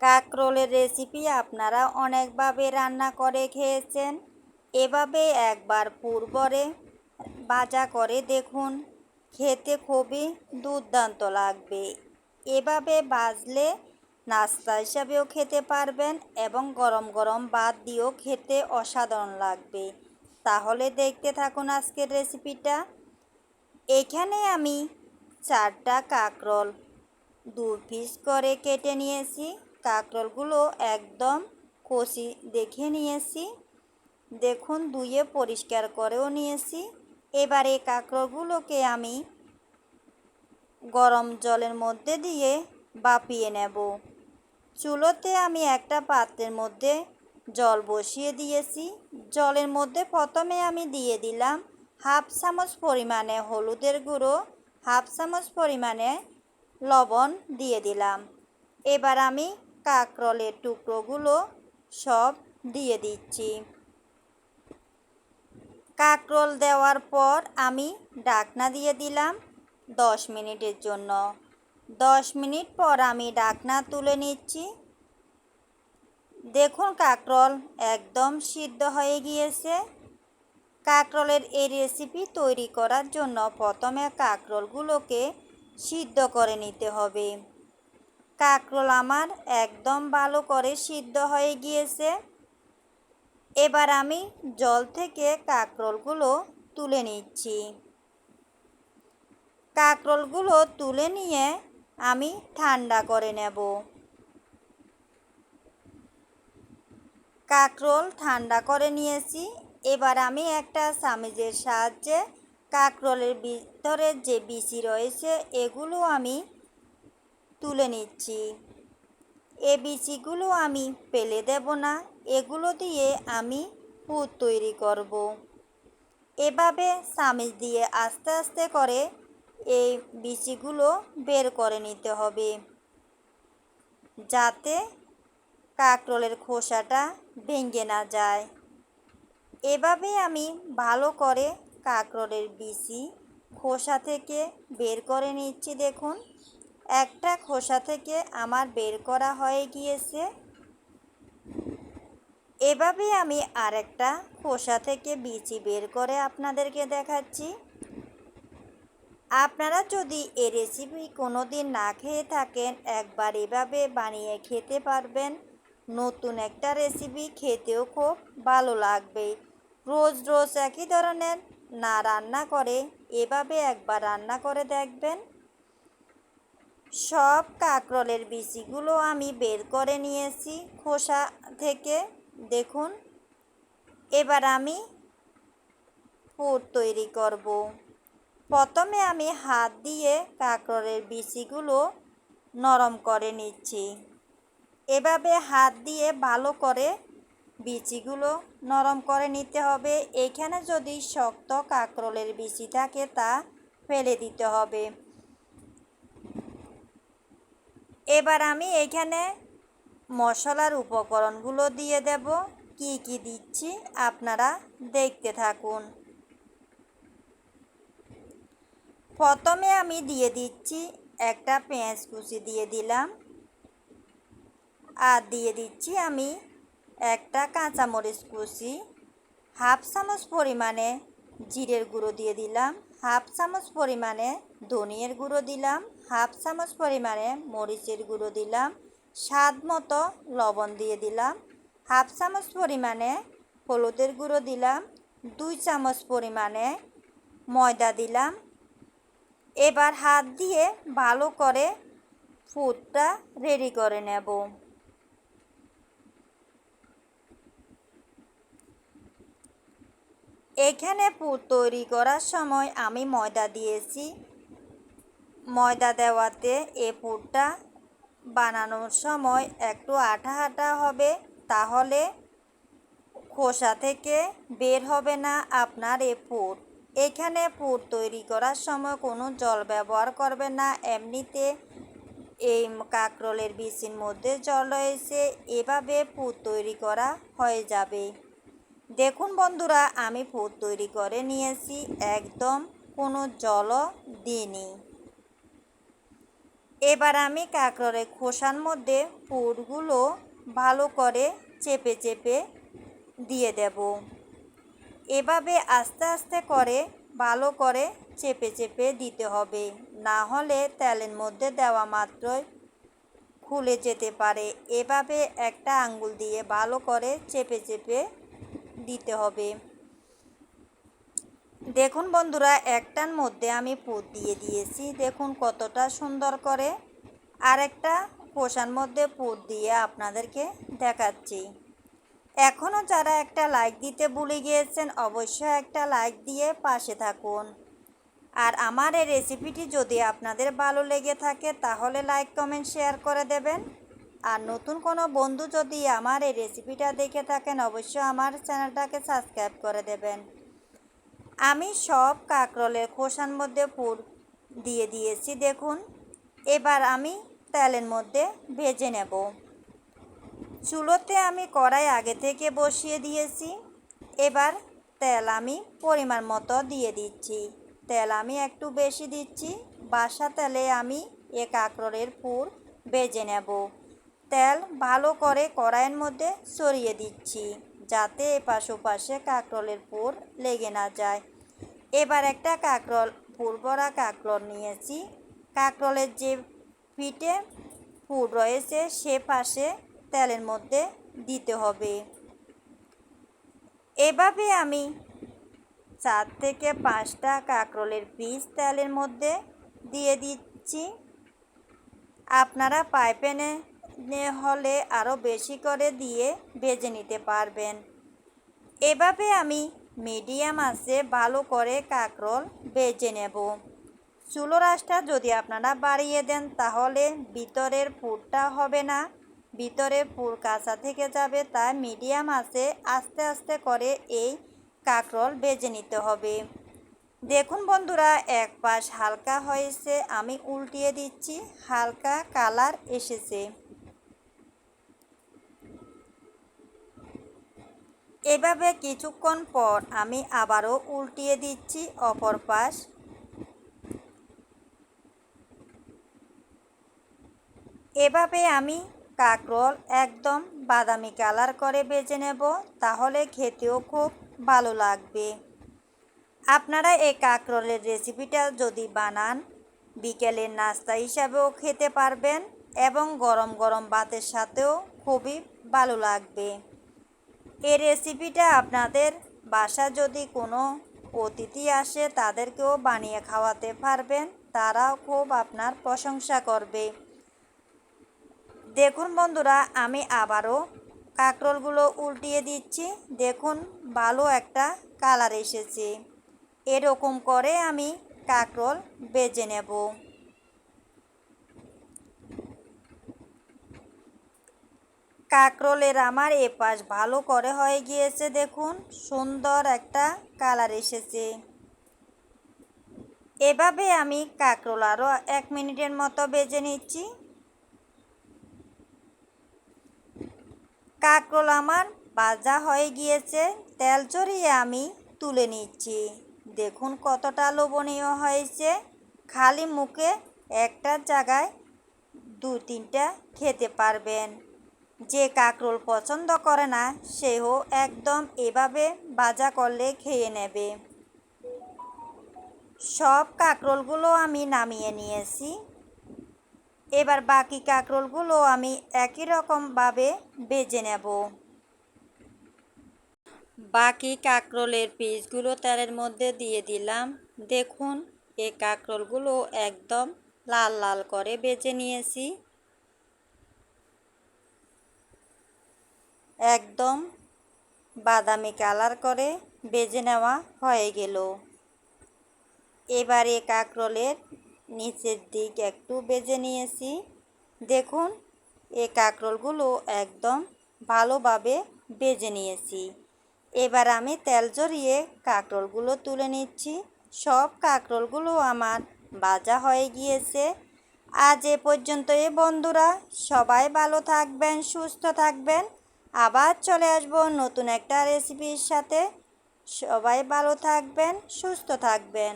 কাকরোলের recipe আপনারা অনেকভাবে রান্না করে খেয়েছেন। এভাবে একবার পূর্বরে ভাজা করে দেখুন, খেতে খুবই দুর্দান্ত লাগবে। এভাবে ভাজলে নাস্তা হিসাবেও খেতে পারবেন এবং গরম গরম ভাত দিয়েও খেতে অসাধারণ লাগবে। তাহলে দেখতে থাকুন আজকের রেসিপিটা এখানে আমি চারটা কাকরোল দু পিস করে কেটে নিয়েছি। কাঁকরোলগুলো একদম কষি দেখে নিয়েছি। দেখুন, ধুয়ে পরিষ্কার করেও নিয়েছি। এবারে কাঁকরোলগুলোকে আমি গরম জলের মধ্যে দিয়ে বাপিয়ে নেব। চুলোতে আমি একটা পাত্রের মধ্যে জল বসিয়ে দিয়েছি। জলের মধ্যে প্রথমে আমি দিয়ে দিলাম হাফ চামচ পরিমাণে হলুদের গুঁড়ো, হাফ চামচ পরিমাণে লবণ দিয়ে দিলাম। এবার আমি কাঁকরোলের টুকরোগুলো সব দিয়ে দিচ্ছি। কাঁকরোল দেওয়ার পর আমি ডাকনা দিয়ে দিলাম দশ মিনিটের জন্য। দশ মিনিট পর আমি ডাকনা তুলে নিচ্ছি। দেখুন কাঁকরোল একদম সিদ্ধ হয়ে গিয়েছে। কাঁকরোলের এই রেসিপি তৈরি করার জন্য প্রথমে কাঁকরোলগুলোকে সিদ্ধ করে নিতে হবে। কাঁকরোল আমার একদম ভালো করে সিদ্ধ হয়ে গিয়েছে। এবার আমি জল থেকে কাঁকরোলগুলো তুলে নিচ্ছি। কাঁকরোলগুলো তুলে নিয়ে আমি ঠান্ডা করে নেব। কাঁকরোল ঠান্ডা করে নিয়েছি। এবার আমি একটা চামিজের সাহায্যে কাঁকরোলের ভিতরে যে বিচি রয়েছে, এগুলো আমি তুলে নিচ্ছি। এ বিচিগুলো আমি পেলে দেব না, এগুলো দিয়ে আমি পুর তৈরি করব। এভাবে চামিচ দিয়ে আস্তে আস্তে করে এই বিচিগুলো বের করে নিতে হবে। যাতে কাঁকরোলের খোসাটা ভেঙে না যায়। এভাবে আমি ভালো করে কাঁকরোলের বিচি খোসা থেকে বের করে নিচ্ছি দেখুন। একটা খোসা থেকে আমার বের করা হয়ে গিয়েছে। এভাবে আমি আরেকটা খোসা থেকে বিচি বের করে আপনাদেরকে দেখাচ্ছি। আপনারা যদি এ রেসিপি কোনো দিন না খেয়ে থাকেন, একবার এভাবে বানিয়ে খেতে পারবেন। নতুন একটা রেসিপি খেতেও খুব ভালো লাগবে। রোজ রোজ একই ধরনের না রান্না করে, এভাবে একবার রান্না করে দেখবেন। সব কাঁকরোলের বিচিগুলো আমি বের করে নিয়েছি খোসা থেকে। দেখুন, এবার আমি পুর তৈরি করব। প্রথমে আমি হাত দিয়ে কাঁকরোলের বিচিগুলো নরম করে নিচ্ছি। এভাবে হাত দিয়ে ভালো করে বিচিগুলো নরম করে নিতে হবে। এখানে যদি শক্ত কাঁকরোলের বিচি থাকে তা ফেলে দিতে হবে। এবার আমি এখানে মশলার উপকরণগুলো দিয়ে দেব। কি কি দিচ্ছি আপনারা দেখতে থাকুন। প্রথমে আমি দিয়ে দিচ্ছি একটা পেঁয়াজ কুচি দিয়ে দিলাম। আর দিয়ে দিচ্ছি আমি একটা কাঁচামরিচ কুচি। হাফ চামচ পরিমাণে জিরের গুঁড়ো দিয়ে দিলাম। হাফ চামচ পরিমাণে ধনিয়ার গুঁড়ো দিলাম। হাফ চামচ পরিমাণে মরিচের গুঁড়ো দিলাম, স্বাদ মতো লবণ দিয়ে দিলাম, হাফ চামচ পরিমাণে হলুদের গুঁড়ো দিলাম, দুই চামচ পরিমাণে ময়দা দিলাম। এবার হাত দিয়ে ভালো করে ফুডটা রেডি করে নেব। এখানে পুর তৈরি করার সময় আমি ময়দা দিয়েছি। ময়দা দেওয়াতে এ পুরটা বানানোর সময় একটু আঠা আঠা হবে, তাহলে খোসা থেকে বের হবে না আপনার এ পুর। এখানে পুর তৈরি করার সময় কোনো জল ব্যবহার করবে না, এমনিতে এই কাঁকরোলের বিচির মধ্যে জল রয়েছে, এভাবে পুর তৈরি করা হয়ে যাবে। দেখুন বন্ধুরা, আমি পুর তৈরি করে নিয়েছি, একদম কোনো জলও দিইনি। এবার আমি কাঁকরোলের খোসার মধ্যে পুরগুলো ভালো করে চেপে চেপে দিয়ে দেব। এভাবে আস্তে আস্তে করে ভালো করে চেপে চেপে দিতে হবে। না হলে তেলের মধ্যে দেওয়া মাত্রই খুলে যেতে পারে। এভাবে একটা আঙ্গুল দিয়ে ভালো করে চেপে চেপে দিতে হবে। দেখুন বন্ধুরা, একটার মধ্যে আমি পুর দিয়ে দিয়েছি। দেখুন কতটা সুন্দর করে। আরেকটা কোষার মধ্যে পুর দিয়ে আপনাদেরকে দেখাচ্ছি। এখনও যারা একটা লাইক দিতে ভুলে গিয়েছেন, অবশ্যই একটা লাইক দিয়ে পাশে থাকুন। আর আমার এই রেসিপিটি যদি আপনাদের ভালো লেগে থাকে, তাহলে লাইক কমেন্ট শেয়ার করে দেবেন। আর নতুন কোনো বন্ধু যদি আমার এই রেসিপিটা দেখে থাকেন, অবশ্যই আমার চ্যানেলটাকে সাবস্ক্রাইব করে দেবেন। আমি সব কাঁকরোলের খোসার মধ্যে পুর দিয়ে দিয়েছি, দেখুন। এবার আমি তেলের মধ্যে ভেজে নেব। চুলোতে আমি কড়াই আগে থেকে বসিয়ে দিয়েছি। এবার তেল আমি পরিমাণ মতো দিয়ে দিচ্ছি। তেল আমি একটু বেশি দিচ্ছি। বাসা তেলে আমি এ কাঁকরোলের পুর ভেজে নেব। তেল ভালো করে কড়াইয়ের মধ্যে সরিয়ে দিচ্ছি। যাতে এপাশ ওপাশে কাঁকরোলের পুর লেগে না যায়। এবার একটা কাঁকরোল পুর ভরা কাঁকরোল নিয়েছি। কাঁকরোলের যে পিঠে পুর রয়েছে, সে পাশে তেলের মধ্যে দিতে হবে। এভাবে আমি চার থেকে পাঁচটা কাঁকরোলের পিস তেলের মধ্যে দিয়ে দিচ্ছি। আপনারা পাইপেনে হলে আরও বেশি করে দিয়ে ভেজে নিতে পারবেন। এভাবে আমি মিডিয়াম আছে ভালো করে কাঁকরোল ভেজে নেব। চুলো রাসটা যদি আপনারা বাড়িয়ে দেন, তাহলে ভিতরের পুরটা হবে না। ভিতরের পুর কাঁচা থেকে যাবে, তাই মিডিয়াম আছে আস্তে আস্তে করে এই কাঁকরোল ভেজে নিতে হবে। দেখুন বন্ধুরা, এক পাশ হালকা হয়েছে, আমি উল্টিয়ে দিচ্ছি, হালকা কালার এসেছে। এভাবে কিছুক্ষণ পর আমি আবারও উল্টিয়ে দিচ্ছি অপর পাশ। এভাবে আমি কাঁকরোল একদম বাদামি কালার করে বেজে নেব, তাহলে খেতেও খুব ভালো লাগবে। আপনারা এই কাঁকরোলের রেসিপিটা যদি বানান বিকেলের নাস্তা হিসাবেও খেতে পারবেন এবং গরম গরম ভাতের সাথেও খুবই ভালো লাগবে। এই রেসিপিটা আপনাদের বাসা যদি কোনো অতিথি আসে, তাদেরকেও বানিয়ে খাওয়াতে পারবেন। তারাও খুব আপনার প্রশংসা করবে। দেখুন বন্ধুরা, আমি আবারও কাঁকরোলগুলো উল্টিয়ে দিচ্ছি। দেখুন, ভালো একটা কালার এসেছে। এরকম করে আমি কাঁকরোল বেজে নেব। কাঁকরোলের আমার এপাশ ভালো করে হয়ে গিয়েছে দেখুন, সুন্দর একটা কালার এসেছে। এভাবে আমি কাঁকরোল আরও এক মিনিটের মতো বেজে নিচ্ছি। কাঁকরোল আমার ভাজা হয়ে গিয়েছে, তেল চড়িয়ে আমি তুলে নিচ্ছি। দেখুন কতটা লোভনীয় হয়েছে, খালি মুখে একটা জায়গায় দু তিনটা খেতে পারবেন। যে কাঁকরোল পছন্দ করে না, সেও একদম এভাবে ভাজা করলে খেয়ে নেবে। সব কাঁকরোলগুলো আমি নামিয়ে নিয়েছি। এবার বাকি কাঁকরোলগুলো আমি একই রকমভাবে বেজে নেব। বাকি কাঁকরোলের পিসগুলো তেলের মধ্যে দিয়ে দিলাম। দেখুন এই কাঁকরোলগুলো একদম লাল লাল করে বেজে নিয়েছি। একদম বাদামি কালার করে বেজে নেওয়া হয়ে গেল। এবারে কাঁকরোলের নিচের দিক একটু বেজে নিয়েছি। দেখুন, এ কাঁকরোলগুলো একদম ভালোভাবে বেজে নিয়েছি। এবার আমি তেল জড়িয়ে কাঁকরোলগুলো তুলে নিচ্ছি। সব কাঁকরোলগুলো আমার ভাজা হয়ে গিয়েছে। আজ এ পর্যন্ত এ বন্ধুরা, সবাই ভালো থাকবেন, সুস্থ থাকবেন। আবার চলে আসব নতুন একটা রেসিপির সাথে। সবাই ভালো থাকবেন সুস্থ থাকবেন।